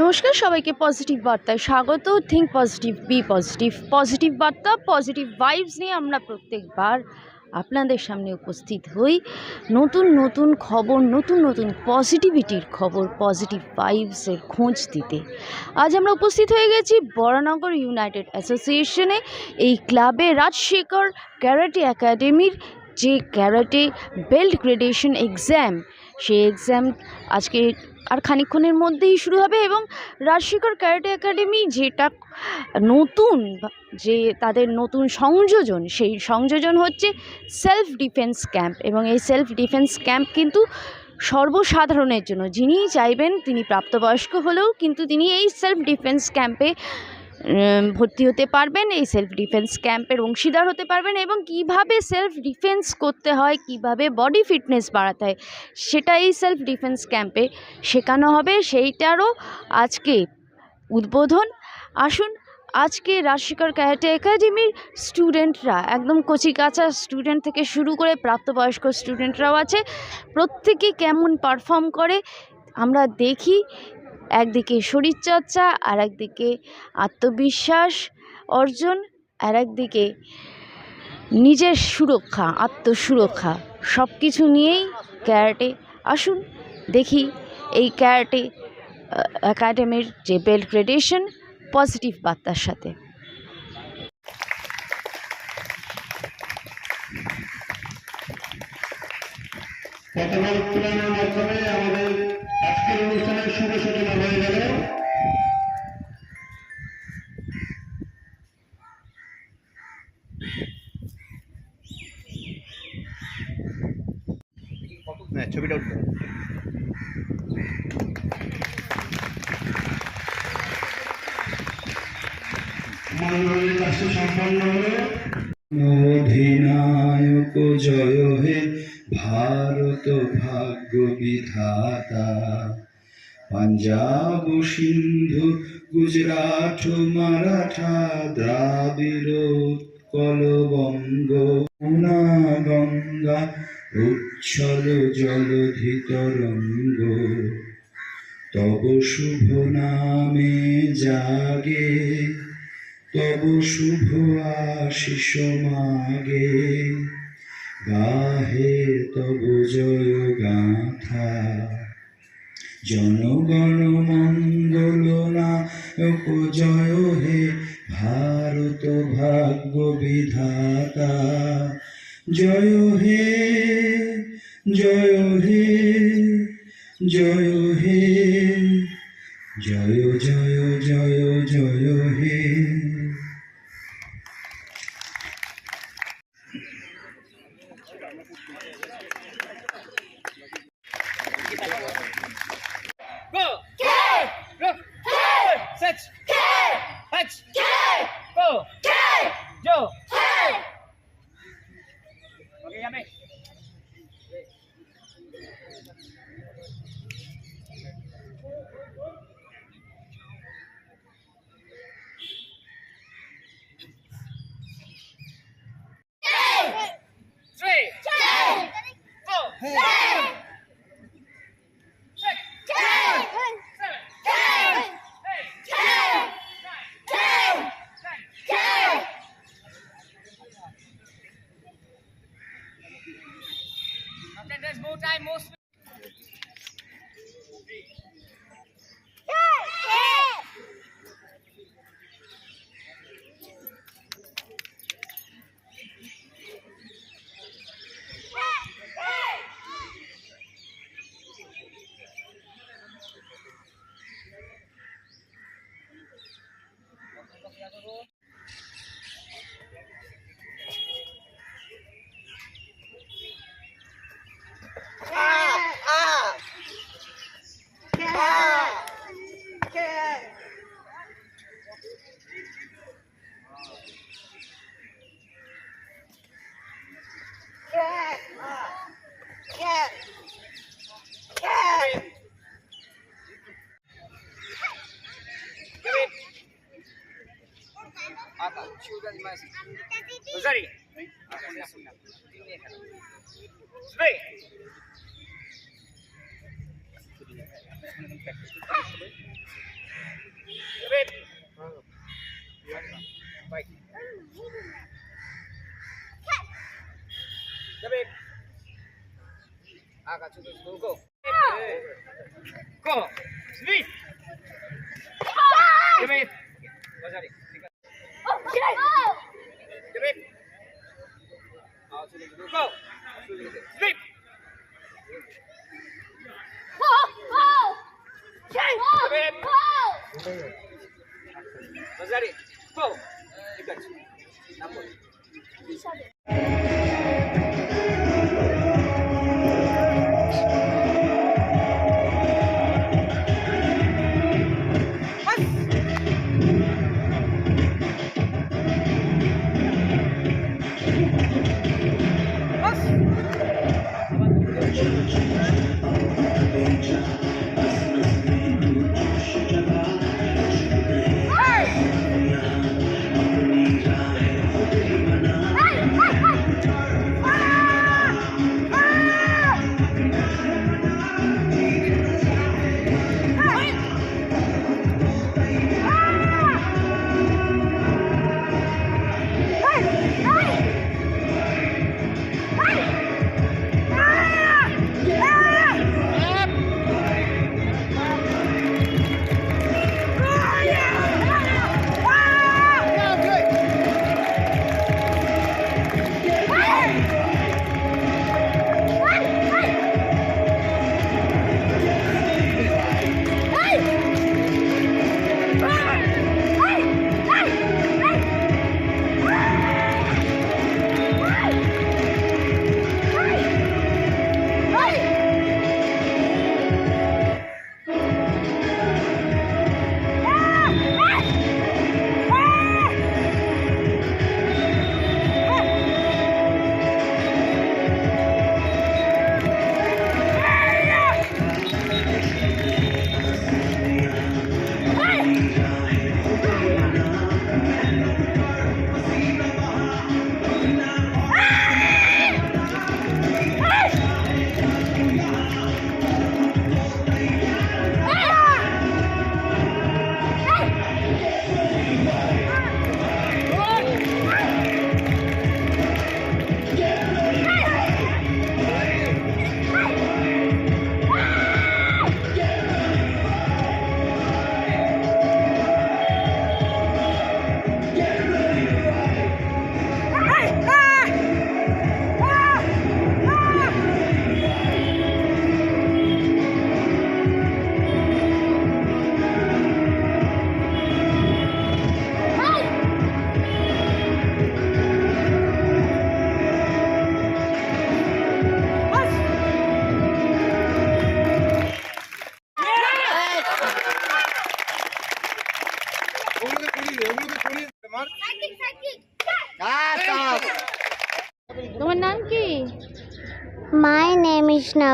নমস্কার, সবাইকে পজিটিভ বার্তায় স্বাগত। Think positive be positive positive বার্তা পজিটিভ ভাইবস নিয়ে আমরা প্রত্যেকবার আপনাদের সামনে উপস্থিত হই। নতুন নতুন খবর, নতুন নতুন পজিটিভিটির খবর পজিটিভ ভাইবসের খোঁজ দিতে। আজ আমরা উপস্থিত হয়ে গেছি বরানগর ইউনাইটেড অ্যাসোসিয়েশনে এই ক্লাবে রাজশেখর ক্যারাটে একাডেমির যে ক্যারাটে বেল্ট গ্রেডেশন এক্সাম, সেই এক্সাম আজকে আর খানিক্ষণের মধ্যেই শুরু হবে এবং রাজশেখর ক্যারাটে একাডেমি যেটা নতুন যে তাদের নতুন সংযোজন, সেই সংযোজন হচ্ছে সেলফ ডিফেন্স ক্যাম্প এবং এই সেলফ ডিফেন্স ক্যাম্প কিন্তু সর্বসাধারণের জন্য যিনি চাইবেন তিনি প্রাপ্তবয়স্ক হলেও কিন্তু তিনি এই সেলফ ডিফেন্স ক্যাম্পে ভর্তি হতে পারবেন এই সেলফ ডিফেন্স ক্যাম্পের অংশীদার হতে পারবেন এবং কীভাবে সেলফ ডিফেন্স করতে হয়, কীভাবে বডি ফিটনেস বাড়াতে হয়, সেটা এই সেলফ ডিফেন্স ক্যাম্পে শেখানো হবে। সেইটারও আজকে উদ্বোধন। আসুন, আজকে রাজশেখর ক্যারাটে একাডেমির স্টুডেন্টরা একদম কচি কাঁচা স্টুডেন্ট থেকে শুরু করে প্রাপ্তবয়স্ক স্টুডেন্টরাও আছে। প্রত্যেকে কেমন পারফর্ম করে, আমরা দেখি। একদিকে শরীরচর্চা আর একদিকে আত্মবিশ্বাস অর্জন আর একদিকে নিজের সুরক্ষা, আত্মসুরক্ষা। সব কিছু নিয়েই ক্যারাটে আসুন, দেখি এই ক্যারাটে একাডেমির যে বেল্ট গ্রেডেশন, পজিটিভ বার্তার সাথে। আমাদের আজকের অনুষ্ঠানের শুভ সূচনা হয়ে গেল। হ্যাঁ ছবিটা উঠবে মঙ্গলের কাছে সম্পন্ন অধিনায়ক জয় হে ভারত ভাগ্য বিধাতা। পাঞ্জাব সিন্ধু, গুজরাট মারাঠা দ্রাবিড় উৎকল বঙ্গ গঙ্গা, উচ্ছল জলধি তরঙ্গ তব শুভ নামে জাগে, তব শুভ আশিস মাগে। গাহে তব জয় গাথা। জনগণ মঙ্গল নায়ক জয় হে ভারত ভাগ্য বিধাতা জয় হে জয় হে জয় হে, জয় জয় জয় জয় হে Go! There's children must. Rosario. Spray. Wait. Bye. David. I. Go. Go. Go. Speed. go. Sleep. Paul, Paul. ali, Paul. Paul. Rosalie,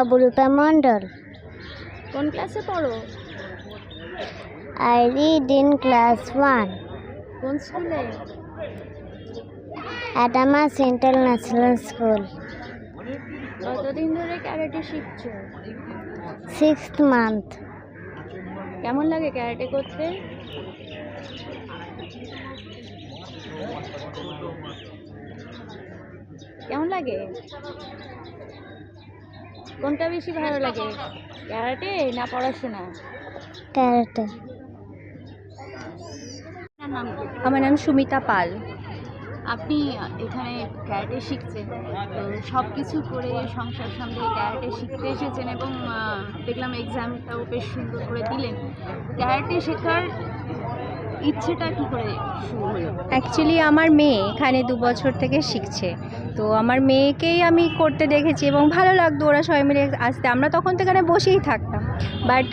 বুলুতা Mondal কোন ক্লাসে পড়ো? I read in class one কোন স্কুলে অ্যাডামাস সেন্ট্রাল ন্যাশনাল স্কুল কতদিন ধরে ক্যারেটে শিখছো? সিক্স মান্থ কেমন লাগে ক্যারেটে করতে? কেমন লাগে? কোনটা বেশি ভালো লাগে? ক্যারাটে না পড়াশোনা? Karate. আমার নাম সুমিতা পাল। আপনি এখানে ক্যারাটে শিখছেন তো সব কিছু করে সংসার সামলে ক্যারাটে শিখতে এসেছেন এবং দেখলাম এক্সামটাও বেশ সুন্দর করে দিলেন। ক্যারাটে শেখার ইচ্ছেটা কি করে অ্যাকচুয়ালি আমার মেয়ে এখানে দু বছর থেকে শিখছে। তো আমার মেয়েকেই আমি করতে দেখেছি এবং ভালো লাগতো ওরা সবাই মিলে আসতে। আমরা তখন তো এখানে বসেই থাকতাম। বাট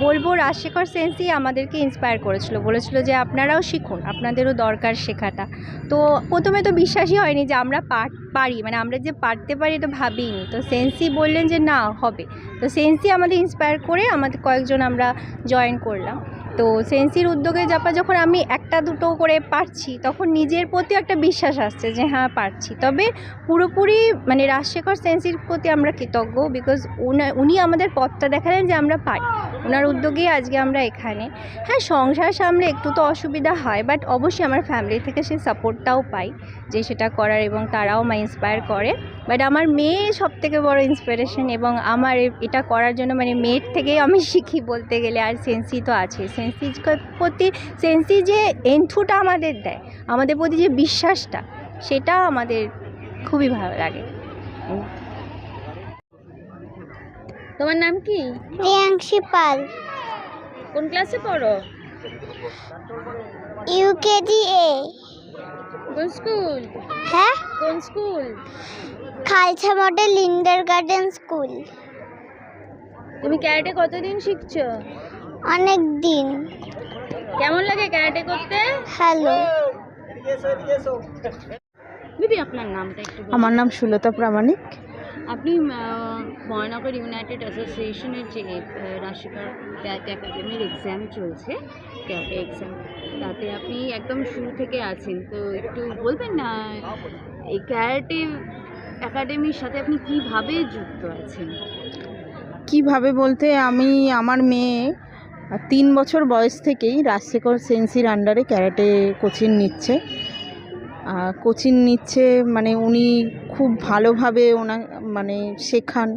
বলব রাজশেখর সেন্সই আমাদেরকে ইন্সপায়ার করেছিল। বলেছিল যে আপনারাও শিখুন, আপনাদেরও দরকার শেখাটা। তো প্রথমে তো বিশ্বাসই হয়নি যে আমরা পার- পারি। মানে আমরা যে পারতে পারি এটা ভাবিনি। তো সেন্সি বললেন যে না, হবে। তো সেন্সি আমাদের ইন্সপায়ার করে আমাদের কয়েকজন আমরা জয়েন করলাম। তো সেন্সির উদ্যোগে যাপা যখন আমি একটা দুটো করে পারছি, তখন নিজের প্রতি একটা বিশ্বাস আসছে যে হ্যাঁ পারছি। তবে পুরোপুরি মানে রাজশেখর সেন্সির প্রতি আমরা কৃতজ্ঞ বিকজ উনি আমাদের পথটা দেখালেন যে আমরা পারি। ওনার উদ্যোগেই আজকে আমরা এখানে। হ্যাঁ সংসার সামলে একটু তো অসুবিধা হয় বাট অবশ্যই আমার ফ্যামিলি থেকে সেই সাপোর্টটাও পাই যে সেটা করার এবং তারাও আমায় ইন্সপায়ার করে। বাট আমার মেয়ে সব থেকে বড় ইন্সপিরেশন এবং আমার এটা করার জন্য মানে মেয়ের থেকেই আমি শিখি বলতে গেলে, আর সেন্সি তো আছে সেন্সির প্রতি সেন্সি যে এন্থুটা আমাদের দেয় আমাদের প্রতি যে বিশ্বাসটা সেটা আমাদের খুবই ভালো লাগে। তোমার নাম কি? প্রিয়াংশী পাল। কোন ক্লাসে পড়ো? ইউকেজি এ। কোন স্কুল হ্যাঁ? কোন school Khalsa model Inder garden school. তুমি ক্যারেটে কতদিন শিখছো? অনেক দিন। কেমন লাগে ক্যারাটে করতে? হ্যালো দিদি আপনার নামটা একটু বলুন। আমার নাম সুলতা প্রামাণিক। আপনি আহ, ময়নগর ইউনাইটেড অ্যাসোসিয়েশনের যে আহ, রাশিকার ক্যাট একাডেমির এক্সাম চলছে। ক্যাটে এক্সাম তাতে আপনি একদম শুরু থেকে আছেন। তো একটু বলবেন না এই ক্যারাটে একাডেমির সাথে আপনি কীভাবে যুক্ত আছেন? কীভাবে বলতে আমি আমার মেয়ে আহ, তিন বছর বয়স থেকেই রাজশেখর সেন্সির আন্ডারে ক্যারাটে কোচিং নিচ্ছে। কোচিং নিচ্ছে মানে উনি খুব ভালোভাবে ওনা মানে শেখান।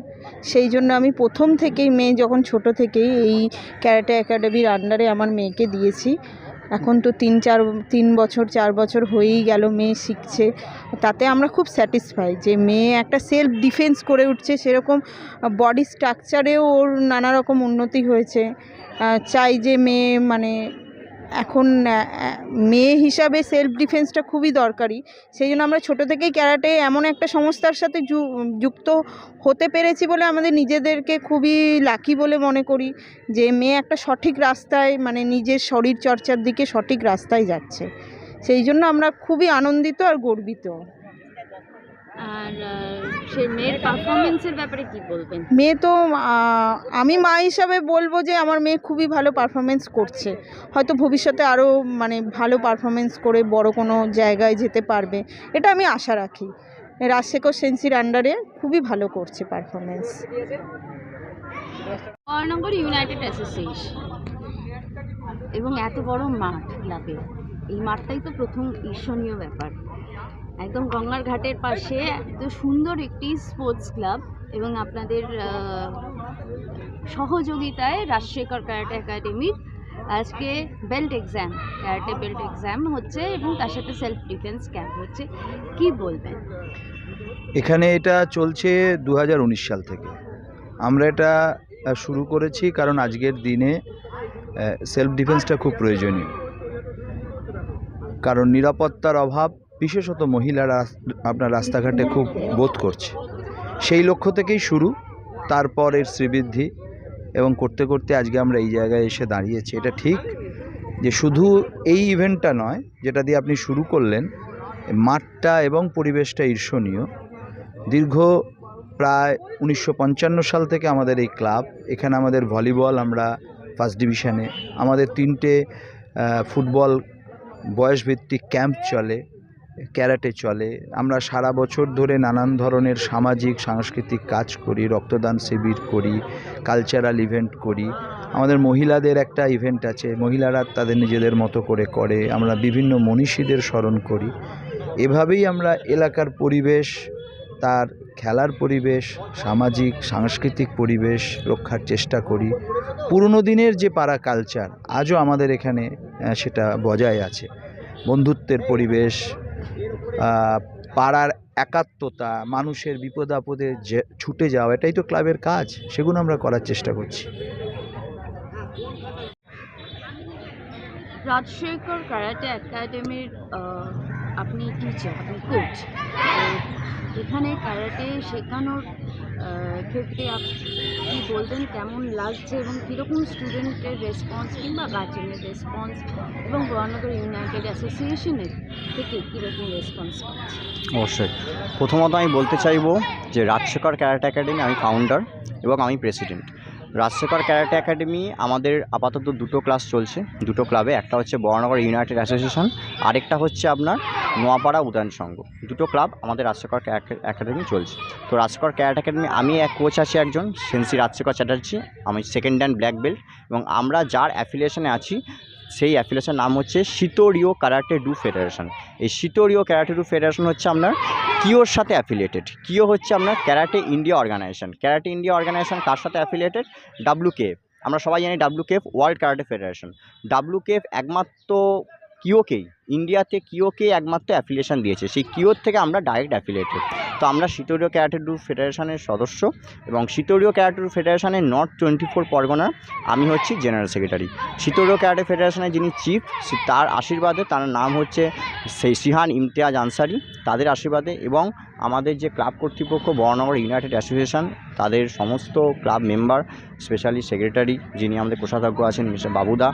সেই জন্য আমি প্রথম থেকেই মেয়ে যখন ছোট থেকেই এই ক্যারাটে একাডেমির আন্ডারে আমার মেয়েকে দিয়েছি। এখন তো তিন চার তিন বছর চার বছর হয়েই গেল মেয়ে শিখছে। তাতে আমরা খুব স্যাটিসফাই যে মেয়ে একটা সেলফ ডিফেন্স করে উঠছে। সেরকম বডি স্ট্রাকচারেও ওর নানা রকম উন্নতি হয়েছে। চাই যে মেয়ে মানে এখন মেয়ে হিসাবে সেলফ ডিফেন্সটা খুবই দরকারি। সেই জন্য আমরা ছোটো থেকেই ক্যারাটে এমন একটা সংস্থার সাথে যুক্ত হতে পেরেছি বলে আমাদের নিজেদেরকে খুবই লাকি বলে মনে করি, যে মেয়ে একটা সঠিক রাস্তায় মানে নিজের শরীর চর্চার দিকে সঠিক রাস্তায় যাচ্ছে। সেই জন্য আমরা খুবই আনন্দিত আর গর্বিত। আর সে মেয়ের পারফরমেন্সের ব্যাপারে কি বলবেন? মেয়ে তো আমি মা হিসাবে বলব যে আমার মেয়ে খুবই ভালো পারফরমেন্স করছে। হয়তো ভবিষ্যতে আরও মানে ভালো পারফরমেন্স করে বড় কোনো জায়গায় যেতে পারবে। এটা আমি আশা রাখি। রাজশেখর সেন্সির আন্ডারে খুবই ভালো করছে পারফরমেন্স মহানগর ইউনাইটেড অ্যাসোসিয়েশন এবং এত বড় মাঠ ক্লাবে এই মাঠটাই তো প্রথম ঈর্ষণীয় ব্যাপার। একদম গঙ্গার ঘাটের পাশে এত সুন্দর একটি স্পোর্টস ক্লাব এবং আপনাদের সহযোগিতায় রাজশেখর ক্যারাটে একাডেমির আজকে belt exam karate belt exam হচ্ছে এবং তার সাথে সেলফ ডিফেন্স ক্যাম্প হচ্ছে। কি বলবেন? এখানে এটা চলছে দু হাজার উনিশ সাল থেকে। আমরা এটা শুরু করেছি কারণ আজকের দিনে সেলফ ডিফেন্সটা খুব প্রয়োজনীয়। কারণ নিরাপত্তার অভাব বিশেষত মহিলারা আপনার রাস্তাঘাটে খুব বোধ করছে। সেই লক্ষ্য থেকেই শুরু, তারপর এর শ্রীবৃদ্ধি এবং করতে করতে আজকে আমরা এই জায়গায় এসে দাঁড়িয়েছি। এটা ঠিক যে শুধু এই ইভেন্টটা নয়, যেটা দিয়ে আপনি শুরু করলেন, মাঠটা এবং পরিবেশটা ঈর্ষণীয়। দীর্ঘ প্রায় উনিশশো পঞ্চান্ন সাল থেকে আমাদের এই ক্লাব, এখানে আমাদের ভলিবল আমরা ফার্স্ট ডিভিশনে, আমাদের তিনটে ফুটবল বয়সভিত্তিক ক্যাম্প চলে। ক্যারাটে চলে। আমরা সারা বছর ধরে নানান ধরনের সামাজিক, সাংস্কৃতিক কাজ করি, রক্তদান শিবির করি কালচারাল ইভেন্ট করি। আমাদের মহিলাদের একটা ইভেন্ট আছে, মহিলারা তাদের নিজেদের মতো করে করে। আমরা বিভিন্ন মনীষীদের স্মরণ করি। এভাবেই আমরা এলাকার পরিবেশ, তার খেলার পরিবেশ, সামাজিক, সাংস্কৃতিক পরিবেশ রক্ষার চেষ্টা করি। পুরনো দিনের যে পাড়া কালচার আজও আমাদের এখানে সেটা বজায় আছে। বন্ধুত্বের পরিবেশ পাড়ার একাত্মতা, মানুষের বিপদ আপদে যে ছুটে যাওয়া, এটাই তো ক্লাবের কাজ। সেগুলো আমরা করার চেষ্টা করছি। রাজশেখর ক্যারাটে একাডেমির আপনি টিচার আপনি কোচ এখানে ক্যারাটে শেখানোর ক্ষেত্রে বলবেন কেমন লাগছে এবং কীরকম স্টুডেন্টের রেসপন্স কিংবা গার্জেনের রেসপন্স এবং বরানগর ইউনাইটেড অ্যাসোসিয়েশনের থেকে কীরকম রেসপন্স অবশ্যই। প্রথমত আমি বলতে চাইব যে রাজশেখর ক্যারাটে একাডেমি, আমি ফাউন্ডার এবং আমি প্রেসিডেন্ট রাজশেখর ক্যারাটে একাডেমি, আমাদের আপাতত দুটো ক্লাস চলছে, দুটো ক্লাবে, একটা হচ্ছে বড়নগর ইউনাইটেড অ্যাসোসিয়েশন, আরেকটা হচ্ছে আপনার নোয়াপাড়া উদয়ন সংঘ। দুটো ক্লাব আমাদের রাজশেখর একাডেমি চলছে। তো রাজশেখর ক্যারাটে একাডেমি, আমি এক কোচ আছি একজন, সেন্সি রাজশেখর চ্যাটার্জি, আমি সেকেন্ড হ্যান্ড ব্ল্যাক বেল্ট এবং আমরা যার অ্যাফিলিয়েশনে আছি সেই অ্যাফিলিয়েশন নাম হচ্ছে শিতোরিও ক্যারাটে ডু ফেডারেশন এই শিতোরিও ক্যারাটে ডু ফেডারেশন হচ্ছে আপনার কিওর সাথে অ্যাফিলিয়েটেড কিও হচ্ছে আপনার karate India organisation karate India organisation কার সাথে অ্যাফিলিয়েটেড ডাব্লু কেএফ আমরা সবাই জানি W KF world karate federation W KF একমাত্র কিওকেই ইন্ডিয়াতে কিওকে একমাত্র অ্যাফিলিয়েশন দিয়েছে। সেই কিওর থেকে আমরা ডাইরেক্ট অ্যাফিলিয়েটেড তো আমরা শীতলীয় ক্যারাটে ডু ফেডারেশনের সদস্য এবং শীতলীয় ক্যারাটে ডু ফেডারেশনের নর্থ টোয়েন্টি ফোর পরগনার আমি হচ্ছি জেনারেল সেক্রেটারি। শীতলীয় ক্যারাটে ফেডারেশনের যিনি চিফ তার আশীর্বাদে তার নাম হচ্ছে সেই সিহান ইমতিয়াজ আনসারি, তাদের আশীর্বাদে এবং আমাদের যে ক্লাব কর্তৃপক্ষ, বড়নগর ইউনাইটেড অ্যাসোসিয়েশন, তাদের সমস্ত ক্লাব মেম্বার, স্পেশালি সেক্রেটারি যিনি আমাদের কোষাধ্যক্ষ আছেন মিস্টার বাবুদা,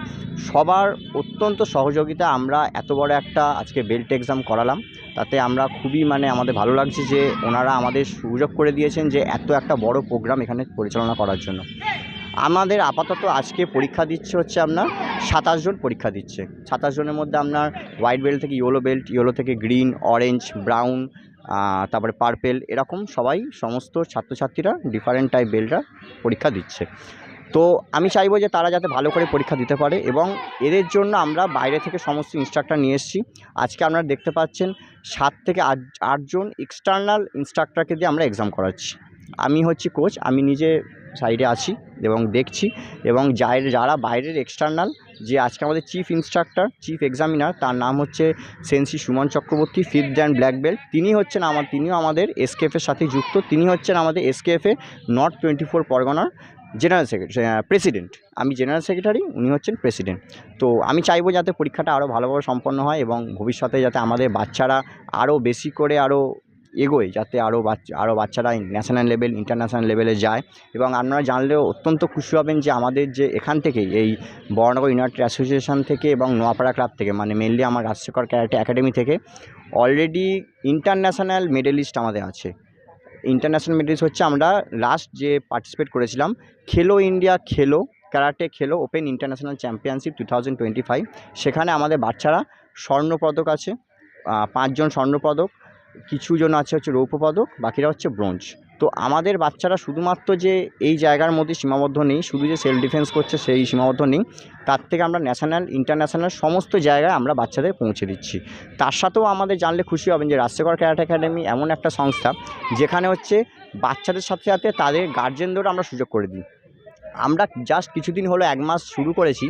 সবার অত্যন্ত সহযোগিতা আমরা এত বড় একটা আজকে বেল্ট এক্সাম করালাম। তাতে আমরা খুবই মানে আমাদের ভালো লাগছে যে ওনারা আমাদের সুযোগ করে দিয়েছেন যে এত একটা বড় প্রোগ্রাম এখানে পরিচালনা করার জন্য। আমাদের আপাতত আজকে পরীক্ষা দিচ্ছে হচ্ছে আপনার সাতাশ জন পরীক্ষা দিচ্ছে। সাতাশ জনের মধ্যে আপনার হোয়াইট বেল্ট থেকে ইয়েলো বেল্ট, ইয়েলো থেকে গ্রিন, অরেঞ্জ, ব্রাউন তারপরে পার্পেল এরকম সবাই, সমস্ত ছাত্রছাত্রীরা ডিফারেন্ট টাইপ বেলরা পরীক্ষা দিচ্ছে। তো আমি চাইব যে তারা যাতে ভালো করে পরীক্ষা দিতে পারে এবং এদের জন্য আমরা বাইরে থেকে সমস্ত ইনস্ট্রাক্টর নিয়ে এসেছি। আজকে আপনারা দেখতে পাচ্ছেন সাত থেকে আট, আটজন এক্সটার্নাল ইনস্ট্রাক্টরকে দিয়ে আমরা এক্সাম করাচ্ছি। আমি হচ্ছি কোচ আমি নিজে সাইডে আছি এবং দেখছি এবং যারা বাইরের এক্সটার্নাল যে আজকে আমাদের চিফ ইনস্ট্রাক্টর চিফ এক্সামিনার তার নাম হচ্ছে sensei Suman Chakraborty fifth and black belt তিনি হচ্ছেন আমার তিনিও আমাদের এসকেএফের সাথে যুক্ত, তিনি হচ্ছেন আমাদের এসকেএফে নর্থ টোয়েন্টি ফোর পরগনার জেনারেল সেক্রেটারি প্রেসিডেন্ট আমি জেনারেল সেক্রেটারি উনি হচ্ছেন প্রেসিডেন্ট তো আমি চাইব যাতে পরীক্ষাটা আরও ভালোভাবে সম্পন্ন হয় এবং ভবিষ্যতে যাতে আমাদের বাচ্চারা আরও বেশি করে আরও এগোয় যাতে আরও বাচ্চা আরও বাচ্চারা ন্যাশনাল লেভেল ইন্টারন্যাশনাল লেভেলে যায় এবং আপনারা জানলেও অত্যন্ত খুশি হবেন যে আমাদের যে এখান থেকেই এই বড়নগর ইউনাইটেড অ্যাসোসিয়েশন থেকে এবং নোয়াপাড়া ক্লাব থেকে মানে মেনলি আমার রাজশেখর ক্যারাটে একাডেমি থেকে অলরেডি ইন্টারন্যাশনাল মেডেলিস্ট আমাদের আছে। ইন্টারন্যাশনাল মেডেলিস্ট হচ্ছে আমরা লাস্ট যে পার্টিসিপেট করেছিলাম, খেলো ইন্ডিয়া খেলো, ক্যারাটে খেলো open international championship two thousand twenty five সেখানে আমাদের বাচ্চারা স্বর্ণপদক আছে পাঁচজন স্বর্ণপদক কিছু জন আছে হচ্ছে রৌপ্য পদক বাকিরা হচ্ছে ব্রোঞ্জ। তো আমাদের বাচ্চারা শুধুমাত্র যে এই জায়গার মধ্যে সীমাবদ্ধ নেই, শুধু যে সেলফ ডিফেন্স করছে সেই সীমাবদ্ধ নেই, তার থেকে আমরা ন্যাশনাল, ইন্টারন্যাশনাল সমস্ত জায়গায় আমরা বাচ্চাদের পৌঁছে দিচ্ছি। তার সাথেও আমাদের জানলে খুশি হবেন যে রাজশেখর ক্যারাটে একাডেমি এমন একটা সংস্থা, যেখানে হচ্ছে বাচ্চাদের সাথে সাথে তাদের গার্জেনদেরও আমরা সুযোগ করে দিই। আমরা জাস্ট কিছুদিন হলো এক মাস শুরু করেছি,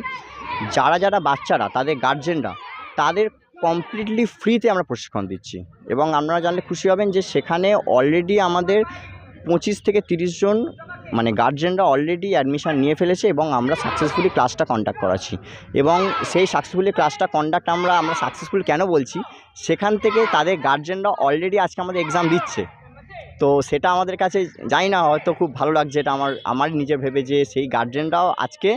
যারা যারা বাচ্চারা, তাদের গার্জেনরা তাদের কমপ্লিটলি ফ্রিতে আমরা প্রশিক্ষণ দিচ্ছি। এবং আপনারা জানলে খুশি হবেন যে সেখানে অলরেডি আমাদের পঁচিশ থেকে তিরিশ জন মানে গার্জেনরা অলরেডি অ্যাডমিশান নিয়ে ফেলেছে এবং আমরা সাকসেসফুলি ক্লাসটা কন্ডাক্ট করাচ্ছি। এবং সেই সাকসেসফুলি ক্লাসটা কন্ডাক্ট আমরা আমরা সাকসেসফুল কেন বলছি? সেখান থেকে তাদের গার্জেনরা অলরেডি আজকে আমাদের এক্সাম দিচ্ছে। তো সেটা আমাদের কাছে জানি না, হয়তো খুব ভালো লাগছে, এটা আমার আমার নিজে ভেবে যে সেই গার্জেনরাও আজকে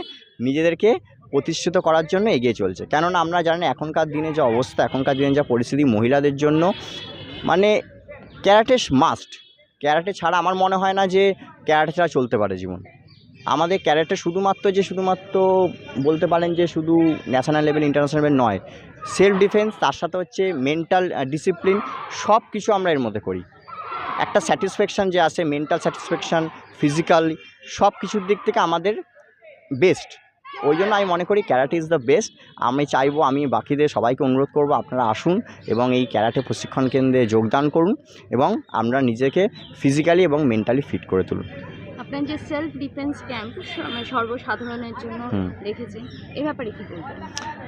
নিজেদেরকে প্রতিষ্ঠিত করার জন্য এগিয়ে চলছে। কেননা আমরা জানি এখনকার দিনে যে অবস্থা, এখনকার দিনে যা পরিস্থিতি মহিলাদের জন্য মানে ক্যারাটে মাস্ট ক্যারাটে ছাড়া আমার মনে হয় না যে ক্যারাটে ছাড়া চলতে পারে জীবন। আমাদের ক্যারাটে শুধুমাত্র যে শুধুমাত্র বলতে পারেন যে শুধু ন্যাশনাল লেভেল ইন্টারন্যাশনাল লেভেল নয় সেলফ ডিফেন্স তার সাথে হচ্ছে মেন্টাল ডিসিপ্লিন সব কিছু আমরা এর মধ্যে করি। একটা স্যাটিসফ্যাকশান যে আসে মেন্টাল স্যাটিসফ্যাকশান ফিজিক্যাল সব কিছুর দিক থেকে আমাদের বেস্ট ওই জন্য আমি মনে করি ক্যারাটে ইজ দ্য বেস্ট আমি চাইব আমি বাকিদের সবাইকে অনুরোধ করব আপনারা আসুন এবং এই ক্যারাটে প্রশিক্ষণ কেন্দ্রে যোগদান করুন এবং আমরা নিজেকে ফিজিক্যালি এবং মেন্টালি ফিট করে তুলুন। আপনার যে সেলফ ডিফেন্স ক্যাম্প সর্বসাধারণের জন্য এ ব্যাপারে কি বলবেন?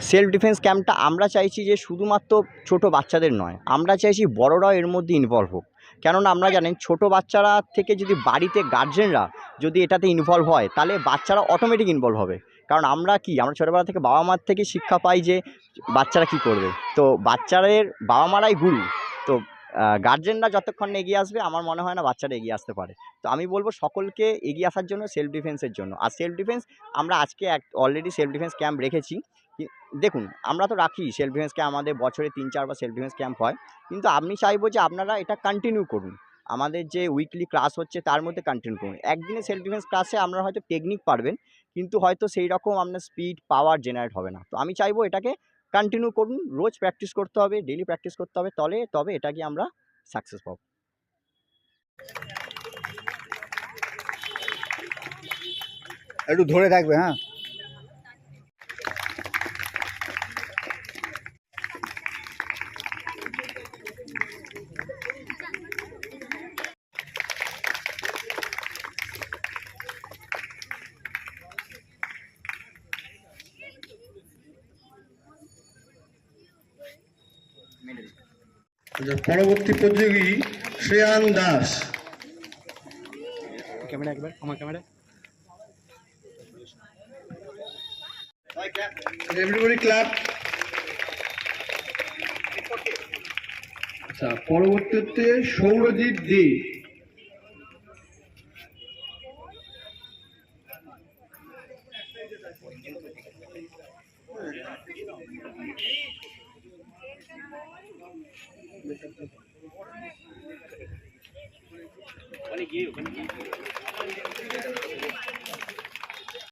সেলফ ডিফেন্স ক্যাম্পটা আমরা চাইছি যে শুধুমাত্র ছোট বাচ্চাদের নয় আমরা চাইছি বড়রাও এর মধ্যে ইনভলভ হোক। কেননা আমরা জানেন ছোট বাচ্চারা থেকে যদি বাড়িতে গার্জেনরা যদি এটাতে ইনভলভ হয় তাহলে বাচ্চারা অটোমেটিক ইনভলভ হবে। কারণ আমরা কি, আমরা ছোটোবেলা থেকে বাবা মার থেকে শিক্ষা পাই যে বাচ্চারা কি করবে। তো বাচ্চাদের বাবা মারাই গুরু। তো গার্জেনরা যতক্ষণ এগিয়ে আসবে, আমার মনে হয় না বাচ্চারা এগিয়ে আসতে পারে। তো আমি বলব সকলকে এগিয়ে আসার জন্য সেলফ ডিফেন্সের জন্য। আর সেলফ ডিফেন্স আমরা আজকে এক অলরেডি সেলফ ডিফেন্স ক্যাম্প রেখেছি দেখুন, আমরা তো রাখি সেলফ ডিফেন্স ক্যাম্প আমাদের বছরে তিন চারবার সেলফ ডিফেন্স ক্যাম্প হয়। কিন্তু আমি চাইব যে আপনারা এটা কন্টিনিউ করুন। আমাদের যে উইকলি ক্লাস হচ্ছে, তার মধ্যে কন্টিনিউ করুন। একদিনে সেলফ ডিফেন্স ক্লাসে আপনারা হয়তো টেকনিক পারবেন। কিন্তু হয়তো সেই রকম আপনার স্পিড পাওয়ার জেনারেট হবে না। তো আমি চাইব এটাকে কন্টিনিউ করুন, রোজ প্র্যাকটিস করতে হবে ডেলি প্র্যাকটিস করতে হবে তবে তবে এটাকে আমরা সাকসেস পাবো। একটু ধরে থাকবে হ্যাঁ? পরবর্তী প্রতিযোগী শ্রেয়ান দাস। ক্যামেরা একবার আমার ক্যামেরা। এভরিবডি ক্লাব আচ্ছা পরবর্তীতে সৌরজিৎ দে।